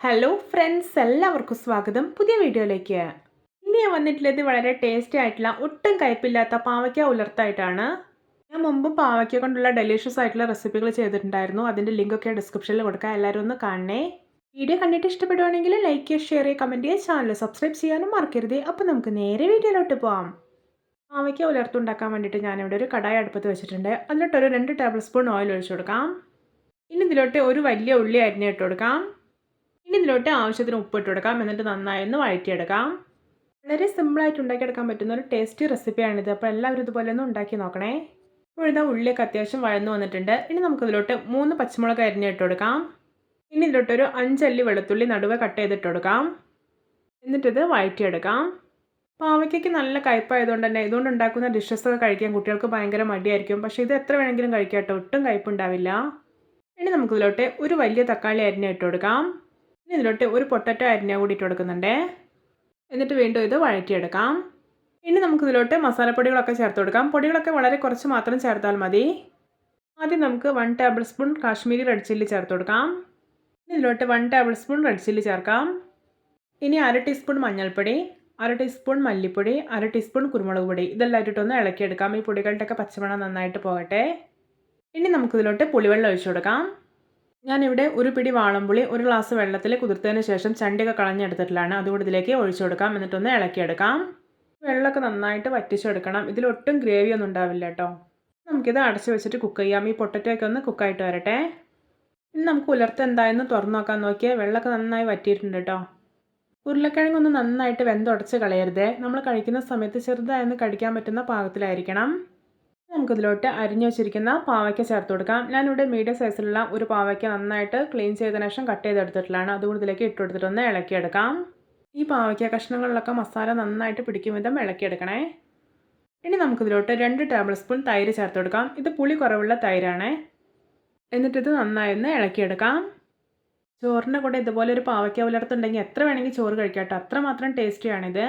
Hello friends എല്ലാവർക്കും സ്വാഗതം. പുതിയ വീഡിയോയിലേക്ക്. ഇന്ന് ഞാൻ വന്നിട്ടുള്ളത് വളരെ ടേസ്റ്റി ആയിട്ടുള്ള ഒട്ടും കയ്പില്ലാത്ത പാവയ്ക്ക ഉലർത്തായിട്ടാണ്. ഞാൻ മുമ്പ് പാവയ്ക്ക കൊണ്ടുള്ള ഡെലീഷ്യസ് ആയിട്ടുള്ള റെസിപ്പികൾ ചെയ്തിട്ടുണ്ടായിരുന്നു. അതിന്റെ ലിങ്കൊക്കെ ഡിസ്ക്രിപ്ഷനിൽ കൊടുക്കാം. എല്ലാവരും ഒന്ന് കാണണേ. വീഡിയോ കണ്ടിട്ട് ഇഷ്ടപ്പെടുവാണെങ്കിൽ ലൈക്ക് ചെയ്യുക ഷെയർ ചെയ്യുക കമന്റ് ചെയ്യുക. ചാനൽ സബ്സ്ക്രൈബ് ചെയ്യാനും മറക്കരുത്. അപ്പോൾ നമുക്ക് നേരെ വീഡിയോയിലോട്ട് പോവാം. പാവയ്ക്ക ഉലർത്തുണ്ടാക്കാൻ വേണ്ടിയിട്ട് ഞാനിവിടെ ഒരു കടായ അടുപ്പത്ത് വെച്ചിട്ടുണ്ട്. അതിലോട്ടൊരു രണ്ട് ടേബിൾ സ്പൂൺ ഓയിൽ ഒഴിച്ചു കൊടുക്കാം. ഇനി ഇതിലോട്ട് ഒരു വലിയ ഉള്ളി അരിഞ്ഞിട്ട് കൊടുക്കാം. ഇനി ഇതിലോട്ട് ആവശ്യത്തിന് ഉപ്പിട്ട് കൊടുക്കാം എന്നിട്ട് നന്നായി ഒന്ന് വഴറ്റിയെടുക്കാം. വളരെ സിമ്പിളായിട്ട് ഉണ്ടാക്കിയെടുക്കാൻ പറ്റുന്ന ഒരു ടേസ്റ്റി റെസിപ്പിയാണിത് അപ്പോൾ എല്ലാവരും ഇതുപോലെ ഒന്ന് ഉണ്ടാക്കി നോക്കണേ. ഇപ്പോഴിതാ ഉള്ളിയൊക്കെ അത്യാവശ്യം വഴന്നു വന്നിട്ടുണ്ട്. ഇനി നമുക്കിതിലോട്ട് മൂന്ന് പച്ചമുളക് അരിഞ്ഞിട്ട് കൊടുക്കാം ഇനി ഇതിലോട്ടൊരു അഞ്ചല്ലി വെളുത്തുള്ളി നടുവ് കട്ട് ചെയ്തിട്ട് കൊടുക്കാം എന്നിട്ടിത് വഴറ്റിയെടുക്കാം. പാവയ്ക്കൊക്കെ നല്ല കയ്പായതുകൊണ്ട് തന്നെ ഇതുകൊണ്ട് ഉണ്ടാക്കുന്ന ഡിഷസൊക്കെ കഴിക്കാൻ കുട്ടികൾക്ക് ഭയങ്കര മടിയായിരിക്കും. പക്ഷേ ഇത് എത്ര വേണമെങ്കിലും കഴിക്കാം കേട്ടോ. ഒട്ടും കയ്പ്പുണ്ടാവില്ല ഇനി നമുക്കിതിലോട്ട് ഒരു വലിയ തക്കാളി അരിഞ്ഞിട്ട് കൊടുക്കാം ഇനി ഇതിലോട്ട് ഒരു പൊട്ടറ്റോ അരിഞ്ഞ കൂടി ഇട്ട് കൊടുക്കുന്നുണ്ട്. എന്നിട്ട് വീണ്ടും ഇത് വഴറ്റിയെടുക്കാം. ഇനി നമുക്കിതിലോട്ട് മസാലപ്പൊടികളൊക്കെ ചേർത്ത് കൊടുക്കാം. പൊടികളൊക്കെ വളരെ കുറച്ച് മാത്രം ചേർത്താൽ മതി. ആദ്യം നമുക്ക് one tablespoon Kashmiri red chilli ചേർത്ത് കൊടുക്കാം. ഇതിലോട്ട് one tablespoon red chilli ചേർക്കാം. ഇനി അര ടീസ്പൂൺ മഞ്ഞൾപ്പൊടി അര ടീസ്പൂൺ മല്ലിപ്പൊടി അര ടീസ്പൂൺ കുരുമുളക് പൊടി ഇതെല്ലാം ഇട്ടിട്ടൊന്ന് ഇളക്കിയെടുക്കാം. ഈ പൊടികളുടെയൊക്കെ പച്ചമണം നന്നായിട്ട് പോകട്ടെ. ഇനി നമുക്കിതിലോട്ട് പുളിവെള്ളം ഒഴിച്ചു കൊടുക്കാം. ഞാനിവിടെ ഒരു പിടി വാളംപുളി ഒരു ഗ്ലാസ് വെള്ളത്തിൽ കുതിർത്തതിന് ശേഷം ചണ്ടിയൊക്കെ കളഞ്ഞെടുത്തിട്ടുള്ളതാണ്. അതുകൊണ്ട് ഇതിലേക്ക് ഒഴിച്ചു കൊടുക്കാം. എന്നിട്ടൊന്ന് ഇളക്കിയെടുക്കാം. വെള്ളമൊക്കെ നന്നായിട്ട് വറ്റിച്ചെടുക്കണം. ഇതിലൊട്ടും ഗ്രേവി ഒന്നും ഉണ്ടാവില്ല കേട്ടോ. നമുക്കിത് അടച്ചു വെച്ചിട്ട് കുക്ക് ചെയ്യാം. ഈ പൊട്ടറ്റോ ഒക്കെ ഒന്ന് കുക്കായിട്ട് വരട്ടെ. ഇനി നമുക്ക് ഉലർത്ത് എന്തായെന്ന് തുറന്നു നോക്കാൻ നോക്കിയാൽ വെള്ളമൊക്കെ നന്നായി വറ്റിയിട്ടുണ്ട് കേട്ടോ. ഉരുളക്കിഴങ്ങൊന്ന് നന്നായിട്ട് വെന്തുടച്ച് കളയരുത്. നമ്മൾ കഴിക്കുന്ന സമയത്ത് ചെറുതായൊന്ന് കടിക്കാൻ പറ്റുന്ന പാകത്തിലായിരിക്കണം. നമുക്കിതിലോട്ട് അരിഞ്ഞു വെച്ചിരിക്കുന്ന പാവയ്ക്ക ചേർത്ത് കൊടുക്കാം. ഞാനിവിടെ മീഡിയം സൈസിലുള്ള ഒരു പാവയ്ക്ക നന്നായിട്ട് ക്ലീൻ ചെയ്തതിനു ശേഷം കട്ട് ചെയ്തെടുത്തിട്ടുള്ളതാണ്. അതുകൊണ്ട് ഇതിലേക്ക് ഇട്ട് കൊടുത്തിട്ടൊന്ന് ഇളക്കിയെടുക്കാം. ഈ പാവയ്ക്ക കഷ്ണങ്ങളിലൊക്കെ മസാല നന്നായിട്ട് പിടിക്കും വിധം ഇളക്കിയെടുക്കണേ. ഇനി നമുക്കിതിലോട്ട് രണ്ട് ടേബിൾ സ്പൂൺ തൈര് ചേർത്ത് കൊടുക്കാം. ഇത് പുളി കുറവുള്ള തൈരാണേ. എന്നിട്ടിത് നന്നായി ഒന്ന് ഇളക്കിയെടുക്കാം. ചോറിന്റെ കൂടെ ഇതുപോലെ ഒരു പാവയ്ക്ക പുലർത്തുണ്ടെങ്കിൽ എത്ര വേണമെങ്കിൽ ചോറ് കഴിക്കാം കേട്ടോ. അത്രമാത്രം ടേസ്റ്റിയാണിത്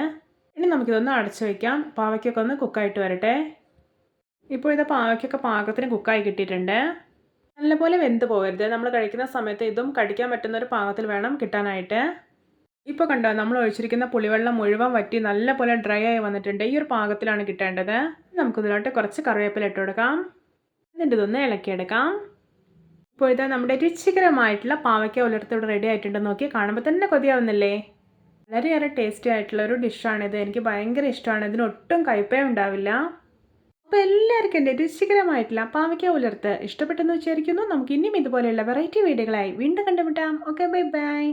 ഇനി നമുക്കിതൊന്ന് അടച്ചു വയ്ക്കാം പാവയ്ക്കൊക്കെ ഒന്ന് കുക്കായിട്ട് വരട്ടെ. ഇപ്പോൾ ഇത് പാവയ്ക്കൊക്കെ പാകത്തിന് കുക്കായി കിട്ടിയിട്ടുണ്ട്. നല്ലപോലെ വെന്ത് പോകരുത്. നമ്മൾ കഴിക്കുന്ന സമയത്ത് ഇതും കടിക്കാൻ പറ്റുന്ന ഒരു പാകത്തിൽ വേണം കിട്ടാനായിട്ട്. ഇപ്പോൾ കണ്ടോ നമ്മൾ ഒഴിച്ചിരിക്കുന്ന പുളിവെള്ളം മുഴുവൻ വറ്റി നല്ലപോലെ ഡ്രൈ ആയി വന്നിട്ടുണ്ട്. ഈ ഒരു പാകത്തിലാണ് കിട്ടേണ്ടത്. നമുക്കിതിലോട്ട് കുറച്ച് കറിവേപ്പില ഇട്ട് കൊടുക്കാം. എന്നിട്ട് ഇതൊന്ന് ഇളക്കിയെടുക്കാം. ഇപ്പോൾ ഇതാ നമ്മുടെ രുചികരമായിട്ടുള്ള പാവയ്ക്ക ഉലർത്തോട് റെഡി ആയിട്ടുണ്ട്. നോക്കി കാണുമ്പോൾ തന്നെ കൊതിയാവുന്നില്ലേ? വളരെയേറെ ടേസ്റ്റി ആയിട്ടുള്ള ഒരു ഡിഷാണിത് എനിക്ക് ഭയങ്കര ഇഷ്ടമാണ്. ഇതിന് ഒട്ടും കയ്പേ ഉണ്ടാവില്ല. അപ്പോൾ എല്ലാവർക്കും എന്റെ രുചികരമായിട്ടുള്ള പാവയ്ക്ക ഉലർത്ത് ഇഷ്ടപ്പെട്ടെന്ന് വിചാരിക്കുന്നു. നമുക്ക് ഇനിയും ഇതുപോലെയുള്ള വെറൈറ്റി വീഡിയോകളായി വീണ്ടും കണ്ടുമുട്ടാം. Okay bye bye.